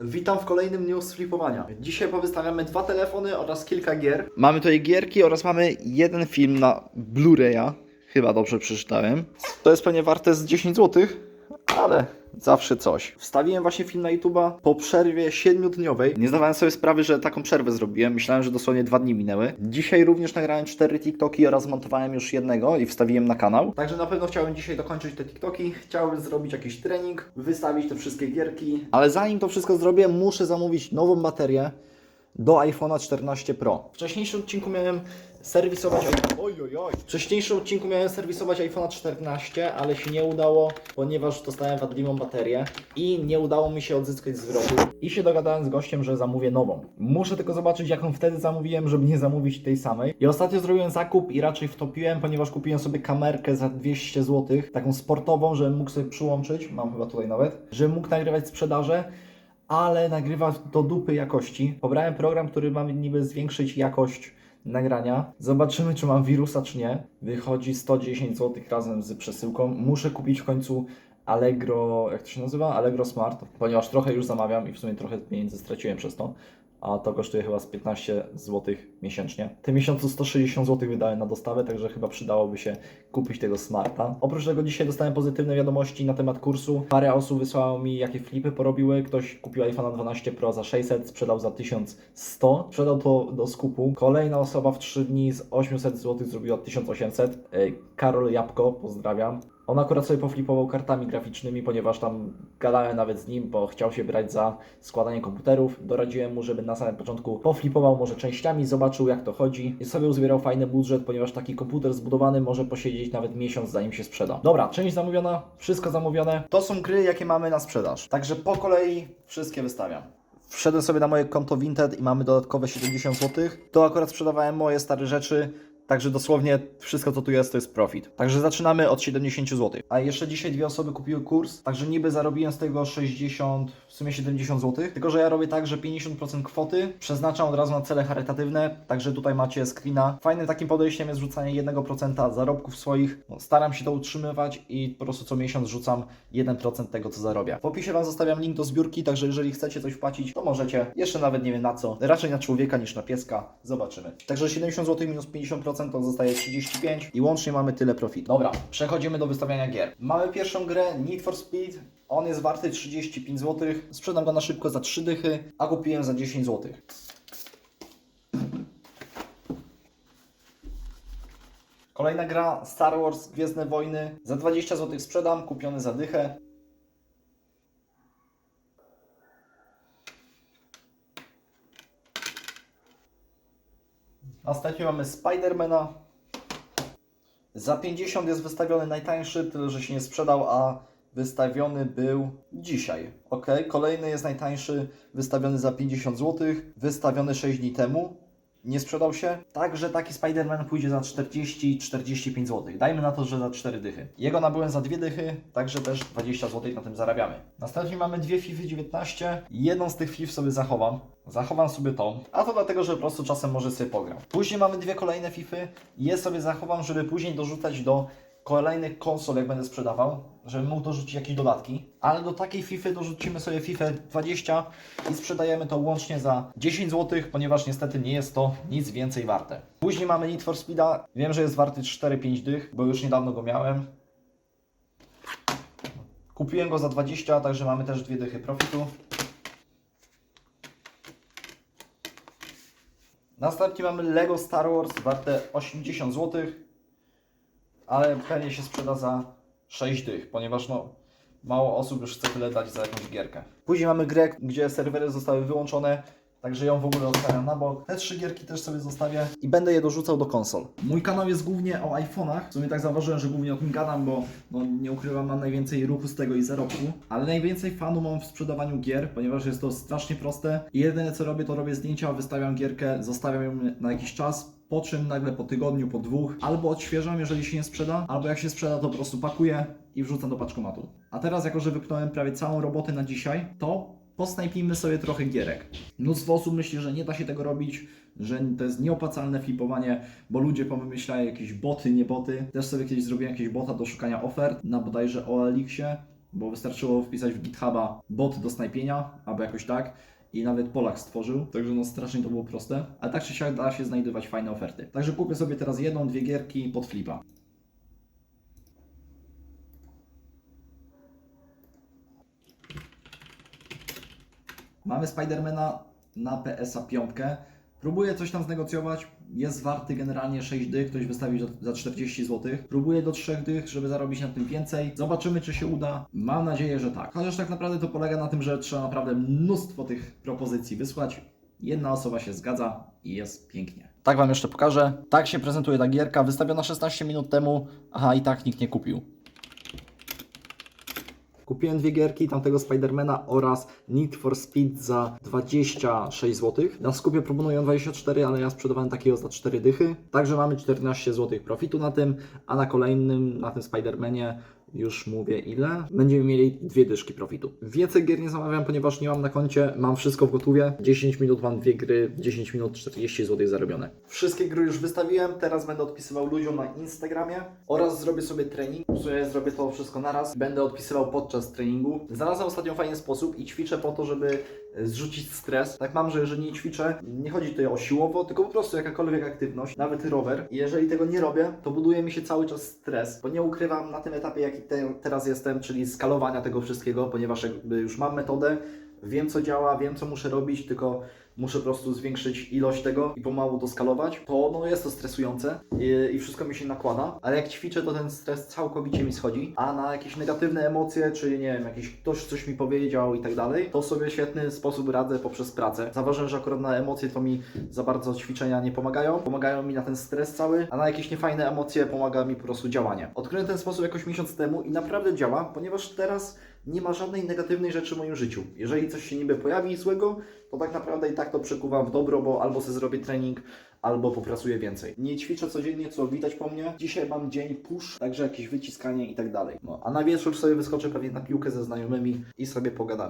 Witam w kolejnym news flipowania. Dzisiaj powystawiamy dwa telefony oraz kilka gier. Mamy tutaj gierki oraz mamy jeden film na Blu-raya. Chyba dobrze przeczytałem. To jest pewnie warte z 10 zł, ale zawsze coś. Wstawiłem właśnie film na YouTube'a po przerwie 7-dniowej. Nie zdawałem sobie sprawy, że taką przerwę zrobiłem. Myślałem, że dosłownie dwa dni minęły. Dzisiaj również nagrałem 4 TikToki oraz montowałem już jednego i wstawiłem na kanał. Także na pewno chciałem dzisiaj dokończyć te TikToki. Chciałbym zrobić jakiś trening, wystawić te wszystkie gierki. Ale zanim to wszystko zrobię, muszę zamówić nową baterię do iPhone'a 14 Pro. W wcześniejszym odcinku miałem serwisować oj, oj, oj. W wcześniejszym odcinku miałem serwisować iPhone'a 14, ale się nie udało, ponieważ dostałem wadliwą baterię i nie udało mi się odzyskać zwrotu. I się dogadałem z gościem, że zamówię nową. Muszę tylko zobaczyć, jaką wtedy zamówiłem, żeby nie zamówić tej samej. I ostatnio zrobiłem zakup i raczej wtopiłem, ponieważ kupiłem sobie kamerkę za 200 zł, taką sportową, żebym mógł sobie przyłączyć, mam chyba tutaj nawet, żebym mógł nagrywać sprzedaże ale nagrywa do dupy jakości. Pobrałem program, który ma niby zwiększyć jakość nagrania. Zobaczymy, czy mam wirusa, czy nie. Wychodzi 110 zł razem z przesyłką. Muszę kupić w końcu Allegro, jak to się nazywa? Allegro Smart, ponieważ trochę już zamawiam i w sumie trochę pieniędzy straciłem przez to. A to kosztuje chyba z 15 zł miesięcznie. W tym miesiącu 160 zł wydałem na dostawę, także chyba przydałoby się kupić tego smarta. Oprócz tego dzisiaj dostałem pozytywne wiadomości na temat kursu. Parę osób wysłało mi, jakie flipy porobiły. Ktoś kupił iPhone 12 Pro za 600, sprzedał za 1100. Sprzedał to do skupu. Kolejna osoba w 3 dni z 800 zł zrobiła 1800. Ej, Karol Jabłko, pozdrawiam. On akurat sobie poflipował kartami graficznymi, ponieważ tam gadałem nawet z nim, bo chciał się brać za składanie komputerów. Doradziłem mu, żeby na samym początku poflipował może częściami, zobaczył jak to chodzi i sobie uzbierał fajny budżet, ponieważ taki komputer zbudowany może posiedzieć nawet miesiąc zanim się sprzeda. Dobra, część zamówiona, wszystko zamówione. To są gry, jakie mamy na sprzedaż. Także po kolei wszystkie wystawiam. Wszedłem sobie na moje konto Vinted i mamy dodatkowe 70 zł. To akurat sprzedawałem moje stare rzeczy. Także dosłownie wszystko, co tu jest, to jest profit. Także zaczynamy od 70 zł. A jeszcze dzisiaj dwie osoby kupiły kurs, także niby zarobiłem z tego 60, w sumie 70 zł. Tylko, że ja robię tak, że 50% kwoty przeznaczam od razu na cele charytatywne. Także tutaj macie screena. Fajnym takim podejściem jest rzucanie 1% zarobków swoich. No, staram się to utrzymywać i po prostu co miesiąc rzucam 1% tego, co zarobię. W opisie Wam zostawiam link do zbiórki, także jeżeli chcecie coś wpłacić, to możecie. Jeszcze nawet nie wiem na co. Raczej na człowieka niż na pieska. Zobaczymy. Także 70 zł minus 50% to zostaje 35 i łącznie mamy tyle profitu. Dobra, przechodzimy do wystawiania gier. Mamy pierwszą grę Need for Speed. On jest warty 35 zł. Sprzedam go na szybko za 3 dychy, a kupiłem za 10 zł. Kolejna gra Star Wars Gwiezdne Wojny. Za 20 zł sprzedam, kupiony za dychę. Następnie mamy Spidermana. Za 50 jest wystawiony najtańszy, tyle że się nie sprzedał, a wystawiony był dzisiaj. Ok, kolejny jest najtańszy, wystawiony za 50 zł, wystawiony 6 dni temu. Nie sprzedał się. Także taki Spider-Man pójdzie za 40-45 zł. Dajmy na to, że za 4 dychy. Jego nabyłem za 2 dychy, także też 20 zł na tym zarabiamy. Następnie mamy dwie FIFA 19. Jedną z tych FIF sobie zachowam. Zachowam sobie tą. A to dlatego, że po prostu czasem może sobie pogram. Później mamy dwie kolejne FIFA. Je sobie zachowam, żeby później dorzucać do kolejnych konsol, jak będę sprzedawał, żebym mógł dorzucić jakieś dodatki. Ale do takiej FIFA dorzucimy sobie FIFA 20 i sprzedajemy to łącznie za 10 zł, ponieważ niestety nie jest to nic więcej warte. Później mamy Need for Speeda. Wiem, że jest warty 4-5 dych, bo już niedawno go miałem. Kupiłem go za 20, także mamy też dwie dychy profitu. Następnie mamy Lego Star Wars warte 80 zł, ale pewnie się sprzeda za 6 dych, ponieważ no mało osób już chce tyle dać za jakąś gierkę. Później mamy grę, gdzie serwery zostały wyłączone, także ją w ogóle odstawiam na bok. Te trzy gierki też sobie zostawię i będę je dorzucał do konsol. Mój kanał jest głównie o iPhone'ach. W sumie tak zauważyłem, że głównie o tym gadam, bo no, nie ukrywam, mam najwięcej ruchu z tego i zarobku. Ale najwięcej fanu mam w sprzedawaniu gier, ponieważ jest to strasznie proste. I jedyne co robię, to robię zdjęcia, wystawiam gierkę, zostawiam ją na jakiś czas, po czym nagle po tygodniu, po dwóch, albo odświeżam, jeżeli się nie sprzeda, albo jak się sprzeda, to po prostu pakuję i wrzucam do paczkomatu. A teraz, jako że wypchnąłem prawie całą robotę na dzisiaj, to posnajpijmy sobie trochę gierek. Mnóstwo osób myśli, że nie da się tego robić, że to jest nieopłacalne flipowanie, bo ludzie pomyślają jakieś boty, nie boty. Też sobie kiedyś zrobiłem jakieś bota do szukania ofert na bodajże OLX-ie bo wystarczyło wpisać w GitHuba bot do snajpienia, albo jakoś tak. I nawet Polak stworzył, także no strasznie to było proste. Ale tak czy siak da się znajdować fajne oferty. Także kupię sobie teraz jedną, dwie gierki pod flipa. Mamy Spidermana na PSA 5. Próbuję coś tam znegocjować. Jest warty generalnie 6 dych, ktoś wystawił za- za 40 zł. Próbuję do 3 dych, żeby zarobić na tym więcej. Zobaczymy, czy się uda. Mam nadzieję, że tak. Chociaż tak naprawdę to polega na tym, że trzeba naprawdę mnóstwo tych propozycji wysłać. Jedna osoba się zgadza i jest pięknie. Tak Wam jeszcze pokażę. Tak się prezentuje ta gierka, wystawiona 16 minut temu. Aha, i tak nikt nie kupił. Kupiłem dwie gierki, tamtego Spidermana oraz Need for Speed za 26 zł. Na skupie proponują 24, ale ja sprzedawałem takiego za 4 dychy. Także mamy 14 zł profitu na tym, a na kolejnym, na tym Spidermanie już mówię ile. Będziemy mieli dwie dyszki profitu. Więcej gier nie zamawiam, ponieważ nie mam na koncie, mam wszystko w gotówie. 10 minut mam dwie gry, 10 minut 40 zł zarobione. Wszystkie gry już wystawiłem, teraz będę odpisywał ludziom na Instagramie oraz zrobię sobie trening. Zrobię to wszystko naraz. Będę odpisywał podczas treningu. Znalazłem ostatnio fajny sposób i ćwiczę po to, żeby zrzucić stres. Tak mam, że jeżeli nie ćwiczę, nie chodzi tutaj o siłowo, tylko po prostu jakakolwiek aktywność, nawet rower. Jeżeli tego nie robię, to buduje mi się cały czas stres, bo nie ukrywam na tym etapie, jaki te, teraz jestem, czyli skalowania tego wszystkiego, ponieważ jakby już mam metodę, wiem co działa, wiem co muszę robić, tylko muszę po prostu zwiększyć ilość tego i pomału to skalować, to no jest to stresujące i, i wszystko mi się nakłada, ale jak ćwiczę, to ten stres całkowicie mi schodzi, a na jakieś negatywne emocje, czy nie wiem, jakiś ktoś coś mi powiedział i tak dalej, to sobie świetny sposób radzę poprzez pracę. Zauważyłem, że akurat na emocje to mi za bardzo ćwiczenia nie pomagają, pomagają mi na ten stres cały, a na jakieś niefajne emocje pomaga mi po prostu działanie. Odkryłem ten sposób jakoś miesiąc temu i naprawdę działa, ponieważ teraz nie ma żadnej negatywnej rzeczy w moim życiu. Jeżeli coś się niby pojawi złego, to tak naprawdę i tak to przekuwam w dobro, bo albo sobie zrobię trening, albo popracuję więcej. Nie ćwiczę codziennie, co widać po mnie. Dzisiaj mam dzień push, także jakieś wyciskanie i tak dalej. No, a na wieczór sobie wyskoczę pewnie na piłkę ze znajomymi i sobie pogadamy.